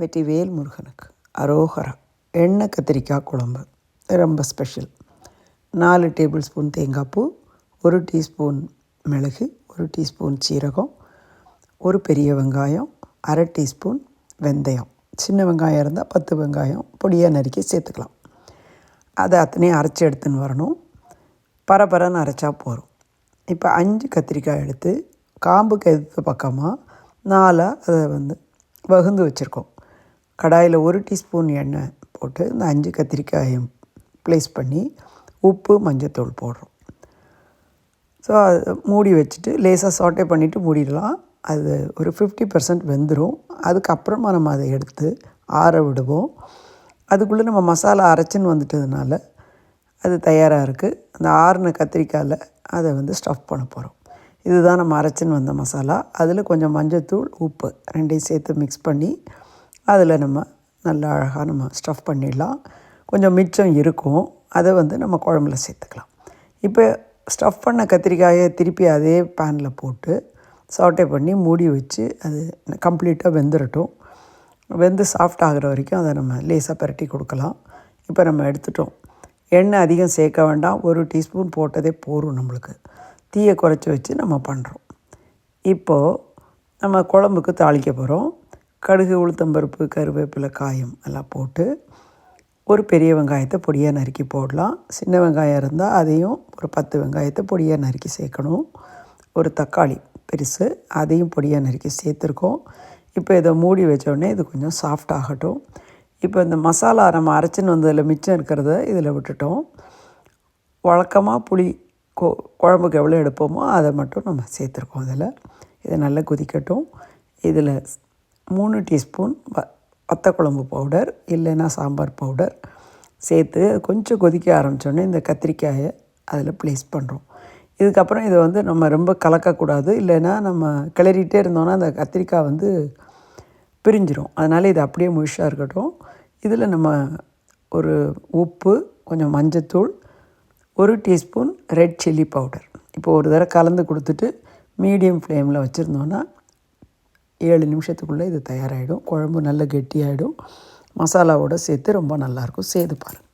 வெற்றிவேல் முருகனுக்கு. அரோகரா. எண்ணெய் கத்திரிக்காய் குழம்பு. ரொம்ப ஸ்பெஷல் நாலு டேபிள் ஸ்பூன் தேங்காய் பூ ஒரு டீஸ்பூன் மிளகு ஒரு டீஸ்பூன் சீரகம் ஒரு பெரிய வெங்காயம் அரை டீஸ்பூன் வெந்தயம். சின்ன வெங்காயம் இருந்தால் பத்து வெங்காயம் பொடியாக நறுக்கி சேர்த்துக்கலாம். அதை அத்தனையும் அரைச்சி எடுத்துன்னு வரணும். பரபரன்னு அரைச்சா போதும். இப்போ அஞ்சு கத்திரிக்காய் எடுத்து காம்புக்கு எதிர்த்த பக்கமாக நாலாக அதை வந்து வகுந்து வச்சுருக்கோம். கடாயில் ஒரு டீஸ்பூன் எண்ணெய் போட்டு இந்த அஞ்சு கத்திரிக்காயும் ப்ளேஸ் பண்ணி உப்பு மஞ்சத்தூள் போடுறோம். ஸோ அது மூடி வச்சுட்டு லேசாக சாட்டே பண்ணிவிட்டு மூடிடலாம். அது ஒரு ஃபிஃப்டி பர்சன்ட் வெந்துடும் அதுக்கப்புறமா நம்ம அதை எடுத்து ஆற விடுவோம். அதுக்குள்ளே நம்ம மசாலா அரைச்சின்னு வந்துட்டதுனால அது தயாராக இருக்குது அந்த ஆறுன கத்திரிக்காயில் அதை வந்து ஸ்டஃப் பண்ண போகிறோம் இதுதான் நம்ம அரைச்சின்னு வந்த மசாலா. அதில் கொஞ்சம் மஞ்சத்தூள் உப்பு ரெண்டையும் சேர்த்து மிக்ஸ் பண்ணி அதில் நம்ம நல்லா அழகாக நம்ம ஸ்டஃப் பண்ணிடலாம். கொஞ்சம் மிச்சம் இருக்கும். அதை வந்து நம்ம குழம்புல சேர்த்துக்கலாம். இப்போ ஸ்டஃப் பண்ண கத்திரிக்காயை திருப்பி அதே பேனில் போட்டு சாட்டே பண்ணி மூடி வச்சு அது கம்ப்ளீட்டாக வெந்துடட்டும் வெந்து சாஃப்ட் ஆகிற வரைக்கும் அதை நம்ம லேசாக பரட்டி கொடுக்கலாம். இப்போ நம்ம எடுத்துட்டோம். எண்ணெய் அதிகம் சேர்க்க வேண்டாம். ஒரு டீஸ்பூன் போட்டதே போரும் நம்மளுக்கு. தீயை குறைச்சி வச்சு நம்ம பண்ணுறோம் இப்போது நம்ம குழம்புக்கு தாளிக்க போகிறோம் கடுகு உளுத்தம்பருப்பு கருவேப்பிலை காயம் எல்லாம் போட்டு ஒரு பெரிய வெங்காயத்தை பொடியாக நறுக்கி போடலாம். சின்ன வெங்காயம் இருந்தால் அதையும் ஒரு பத்து வெங்காயத்தை பொடியாக நறுக்கி சேர்க்கணும். ஒரு தக்காளி பெருசு அதையும் பொடியாக நறுக்கி சேர்த்துருக்கோம். இப்போ இதை மூடி வச்சோடனே இது கொஞ்சம் சாஃப்ட் ஆகட்டும். இப்போ இந்த மசாலா நம்ம அரைச்சின்னு வந்ததில் மிச்சம் இருக்கிறத இதில் விட்டுட்டோம். வழக்கமாக புளி கொ குழம்புக்கு எவ்வளோ எடுப்போமோ அதை மட்டும் நம்ம சேர்த்துருக்கோம் அதில் இதை நல்லா கொதிக்கட்டும். இதில் மூணு டீஸ்பூன் வ வத்தக்குழம்பு பவுடர் இல்லைன்னா சாம்பார் பவுடர் சேர்த்து கொஞ்சம் கொதிக்க ஆரம்பித்தோடனே இந்த கத்திரிக்காயை அதில் ப்ளேஸ் பண்ணுறோம் இதுக்கப்புறம் இதை வந்து நம்ம ரொம்ப கலக்கக்கூடாது இல்லைன்னா நம்ம கிளறிட்டே இருந்தோன்னா அந்த கத்திரிக்காய் வந்து பிரிஞ்சிரும். அதனால் இது அப்படியே முழுசாக இருக்கட்டும். இதில் நம்ம ஒரு உப்பு கொஞ்சம் மஞ்சத்தூள் ஒரு டீஸ்பூன் ரெட் சில்லி பவுடர். இப்போ ஒரு தடவை கலந்து கொடுத்துட்டு மீடியம் ஃப்ளேமில் வச்சுருந்தோன்னா ஏழு நிமிஷத்துக்குள்ளே இது தயாராகிடும் குழம்பு நல்ல கெட்டியாகிடும் மசாலாவோடு சேர்த்து ரொம்ப நல்லாயிருக்கும். செய்து பாருங்கள்